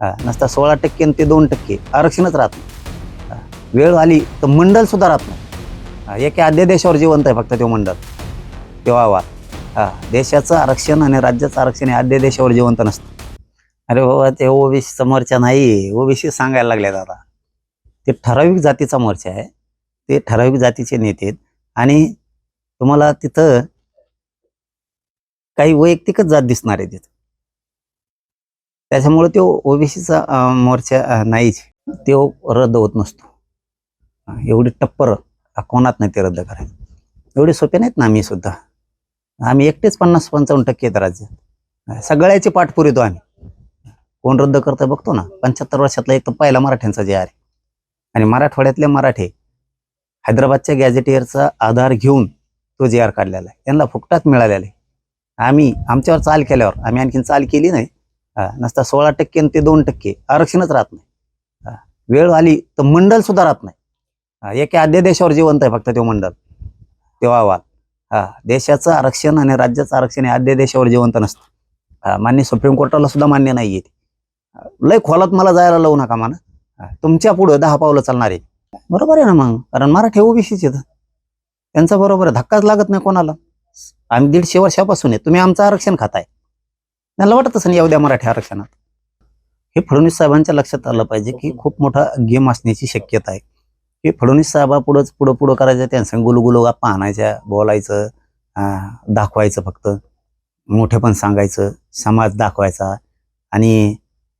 हा, नसता सोळा टक्के आणि ते दोन टक्के. आरक्षणच राहत नाही. वेळ आली तर मंडळ सुद्धा राहत नाही. हा, एका अध्यादेशावर जिवंत आहे फक्त तो मंडळ तेव्हा वा हा देशाचं आरक्षण आणि राज्याचं आरक्षण हे अध्यादेशावर जिवंत नसतं. अरे बाबा ते ओबीसीचा मोर्चा नाही. ओबीसी सांगायला लागले दादा ते ठराविक जातीचा मोर्चा आहे. ते ठराविक जातीचे नेते आहेत. आणि तुम्हाला तिथं काही वैयक्तिकच जात दिसणार आहे तिथं. त्याच्यामुळे तो ओबीसीचा मोर्चा नाहीच. तो रद्द होत नसतो. एवढी टप्पर कोणात नाही ते रद्द करायचं. एवढे सोपे नाहीत ना आम्ही सुद्धा. आम्ही एकटेच पन्नास पंचावन्न टक्के आहेत राज्यात. सगळ्याची पाठ पुरवतो आम्ही. कोण रद्द करतं बघतो ना. पंच्याहत्तर वर्षातला एक तर पहिला मराठ्यांचा जे आहे. आणि मराठवाड्यातले मराठे हैदराबादच्या गॅझेटियरचा आधार घेऊन तो जे आर काढलेला आहे. त्यांना फुकटात मिळालेला आहे. आम्ही आमच्यावर चाल केल्यावर आम्ही आणखीन चाल केली नाही. नसता सोळा टक्के आणि ते दोन टक्के. आरक्षणच राहत नाही. हा, वेळ आली तर मंडळ सुद्धा राहत नाही. एका अध्यादेशावर जिवंत आहे फक्त तो मंडळ तेव्हा वा. हा देशाचं आरक्षण आणि राज्याचं आरक्षण हे अध्यादेशावर जिवंत नसतं. मान्य सुप्रीम कोर्टाला सुद्धा मान्य नाही आहे लय खोलात मला जायला लावू नका मला तुमच्या पुढं दहा पावलं चालणार आहे बरोबर आहे ना मग? कारण मराठी ओबीसीच आहेत. त्यांचा बरोबर आहे. धक्काच लागत नाही कोणाला. आम्ही दीडशे वर्षापासून आहे. तुम्ही आमचं आरक्षण खाताय. त्यांना वाटत असं येऊ द्या मराठी आरक्षणात. हे फडणवीस साहेबांच्या लक्षात आलं पाहिजे की खूप मोठा गेम असण्याची शक्यता आहे. की फडणवीस साहेबा पुढंच पुढं पुढं करायचं त्यांचं गुलगुलो गप्पा आणायच्या बोलायचं दाखवायचं फक्त. मोठे पण सांगायचं समाज दाखवायचा आणि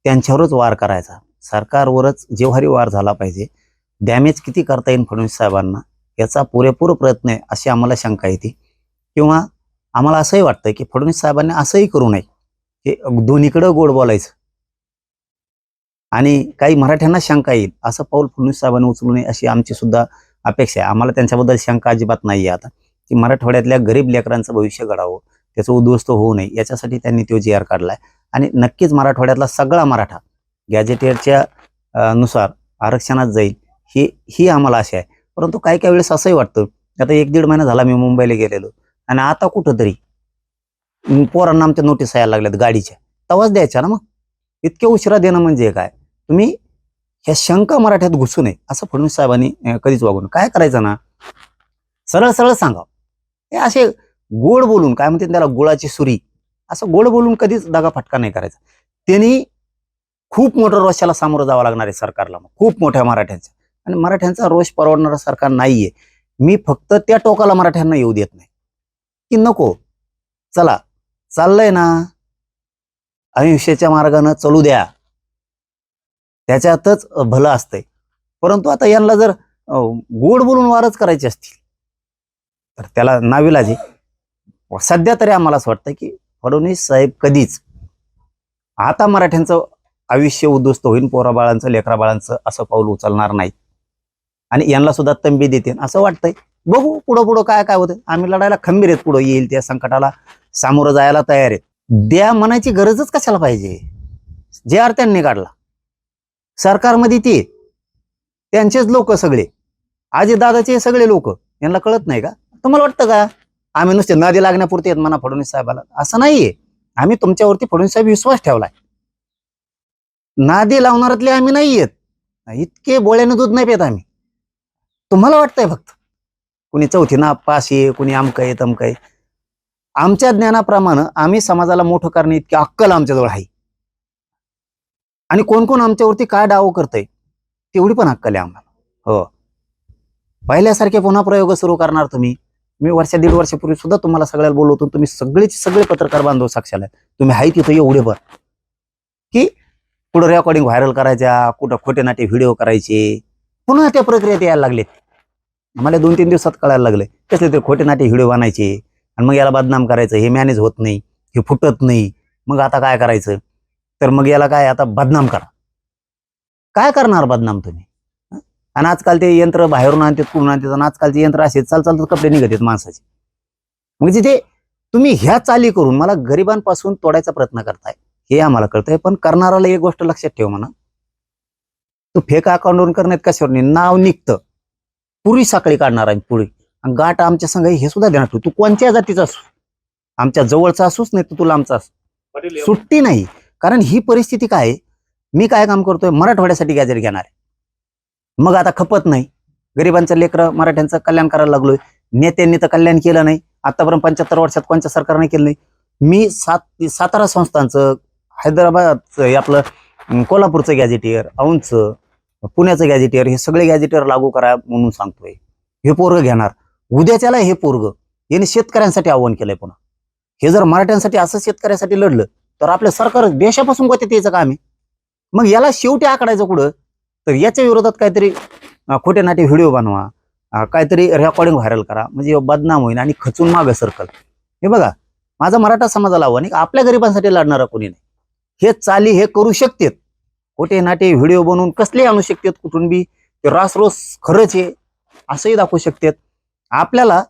त्यांच्यावरच वार करायचा. सरकारवरच जेव्हारी वार झाला पाहिजे डॅमेज किती करता येईल फडणवीस साहेबांना याचा पुरेपूर प्रयत्न आहे अशी आम्हाला शंका येते. किंवा आम्हाला असंही वाटतं की फडणवीस साहेबांनी असंही करू नये. हे दोन्हीकडं गोड बोलायचं. आणि काही मराठ्यांना शंका येईल. असं पाऊल फडणवीस साहेबांनी उचलू नये अशी आमची सुद्धा अपेक्षा आहे. आम्हाला त्यांच्याबद्दल शंका अजिबात नाही आहे आता. की मराठवाड्यातल्या गरीब लेकरांचं भविष्य घडावं त्याचं उद्ध्वस्त होऊ नये याच्यासाठी त्यांनी तो जी आर आहे आणि नक्कीच मराठवाड्यातला सगळा मराठा गॅजेटियरच्या नुसार आरक्षणात जाईल ही ही आम्हाला आशा आहे. परंतु काही काही वेळेस असंही वाटतं. आता एक दीड महिना झाला मी मुंबईला गेलेलो. आणि आता कुठंतरी पोरांना आमच्या नोटीस यायला लागल्यात गाडीच्या. तवाच द्यायच्या ना मग? इतक्या उशिरा देणं म्हणजे काय? तुम्ही ह्या शंका मराठ्यात घुसू नये असं फडणवीस साहेबांनी कधीच वागून काय करायचं ना? सरळ सरळ सांगा हे असे गोड बोलून काय म्हणते त्याला गुळाची सुरी असं गोड बोलून कधीच दगा फटका नाही करायचा. त्यांनी खूप मोठं रोषाला सामोरं जावं लागणार आहे सरकारला मग. खूप मोठ्या मराठ्यांच्या आणि मराठ्यांचा रोष परवडणारं सरकार नाहीये. मी फक्त त्या टोकाला मराठ्यांना येऊ देत नाही. की नको. चला चाललंय ना? अहिंसेच्या मार्गानं चलू द्या. त्याच्यातच भलं असतंय. परंतु आता यांना जर गोड बोलून वारच करायचे असतील तर त्याला नाविलाजी सध्या तरी आम्हाला असं वाटतं की फडणवीस साहेब कधीच आता मराठ्यांचं आयुष्य उद्ध्वस्त होईल पोरा बाळांचं लेकरा बाळांचं असं पाऊल उचलणार नाही आणि यांना सुद्धा तंबी देते असं वाटतंय. बघू पुढं पुढं काय काय होतं. आम्ही लढायला खंबीर आहेत. पुढं येईल त्या संकटाला सामोरं जायला तयार आहेत. द्या म्हणायची गरजच कशाला पाहिजे? जे आर त्यांनी काढला. सरकारमध्ये ते त्यांचेच लोक सगळे. आजी दादाचे सगळे लोक. यांना कळत नाही का? तुम्हाला वाटतं का? आम्ही नुसते नदी लागण्यापुरते आहेत म्हणा फडणवीस साहेबाला. असं नाहीये. आम्ही तुमच्यावरती फडणवीस साहेब विश्वास ठेवलाय. नादी लावणारातले आम्ही नाही आहेत इतके बोळ्याने दूध नाही पेत आम्ही. तुम्हाला वाटतंय फक्त? कुणी चौथी ना पास आहे कुणी अमक आहे तमक आहे. आमच्या ज्ञानाप्रमाणे आम्ही समाजाला मोठं करणे इतकी अक्कल आमच्याजवळ आहे. आणि कोण कोण आमच्यावरती काय डाव करतंय तेवढी पण अक्कल आहे आम्हाला. हो. पहिल्यासारखे पुन्हा प्रयोग सुरू करणार तुम्ही. मी वर्षा दीड वर्षापूर्वी सुद्धा तुम्हाला सगळ्याला बोलवतो तुम्ही सगळेच सगळे पत्रकार बांधव साक्षाला तुम्ही आहे तिथं एवढे बर की कुठं रेकॉर्डिंग व्हायरल करायच्या कुठं खोटे नाटे व्हिडिओ करायचे पुन्हा त्या प्रक्रियेत यायला लागलेत. आम्हाला दोन तीन दिवसात कळायला लागले. कसले ते खोटे नाटे व्हिडिओ बनायचे. आणि मग याला बदनाम करायचं. हे मॅनेज होत नाही. हे फुटत नाही. मग आता काय करायचं? तर मग याला काय आता बदनाम करा. काय करणार बदनाम तुम्ही? आणि आजकाल ते यंत्र बाहेरून आणतात कुठून आणतात. आणि आजकालचे यंत्र असे चाल चालतात कपडे निघत आहेत माणसाचे. म्हणजे ते तुम्ही ह्या चाली करून मला गरिबांपासून तोडायचा प्रयत्न करताय हे आम्हाला कळतंय. पण करणाराला एक गोष्ट लक्षात ठेव म्हणा. तू फेक अकाउंटवरून करण्यात कशावर नाही? नाव निघतं. पुरी साखळी काढणार आहे पुरी. आणि गाठ आमच्या संघ हे सुद्धा देणार तू कोणत्या जातीचा असू? आमच्या जवळचा असूच नाही तर तुला आमचा असू. सुट्टी नाही. कारण ही परिस्थिती काय आहे? मी काय काम करतोय? मराठवाड्यासाठी गॅजेट घेणार आहे. मग आता खपत नाही. गरिबांचं लेकरं मराठ्यांचं कल्याण करायला लागलोय. नेत्यांनी तर कल्याण केलं नाही. आतापर्यंत पंच्याहत्तर वर्षात कोणत्या सरकारने केलं नाही? मी सात सातारा संस्थांचं हैदराबादचं हे आपलं कोल्हापूरचं गॅजेटियर औंधचं पुण्याचं गॅजेटियर हे सगळे गॅजेटियर लागू करा म्हणून सांगतोय. हे पोरग घेणार. उद्याच्याला हे पोरग याने शेतकऱ्यांसाठी आव्हान केलंय पुन्हा. हे जर मराठ्यांसाठी असं शेतकऱ्यांसाठी लढलं तर आपलं सरकार देशापासून गोत्यात यायचं काम आहे. मग याला शेवटी आकडायचं कुठं? तर याच्या विरोधात काहीतरी खोटे नाटे व्हिडिओ बनवा काहीतरी रेकॉर्डिंग व्हायरल करा. म्हणजे बदनाम होईल आणि खचून मागं सरकल. हे बघा माझा मराठा समाजाला आव्हान आपल्या गरिबांसाठी लढणारा कोणी नाही. हे चाली हे करू शकतेत. खोटे नाटे व्हिडिओ बनवून कसले आणू शकतात कुठून बी? ते रासरोस खरंच आहे. असंही दाखवू शकतात. आपल्याला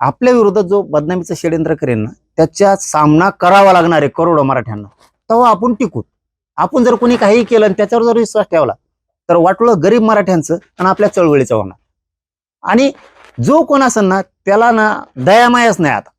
आपल्या विरोधात जो बदनामीचं षडयंत्र करेल ना त्याचा सामना करावा लागणार आहे करोडो मराठ्यांना. तेव्हा आपण टिकू. आपण जर कोणी काही केलं आणि त्याच्यावर जर विश्वास ठेवला तर वाटलं गरीब मराठ्यांचं आणि आपल्या चळवळीचं होणार. आणि जो कोण असेल ना त्याला ना दयामायच नाही आता.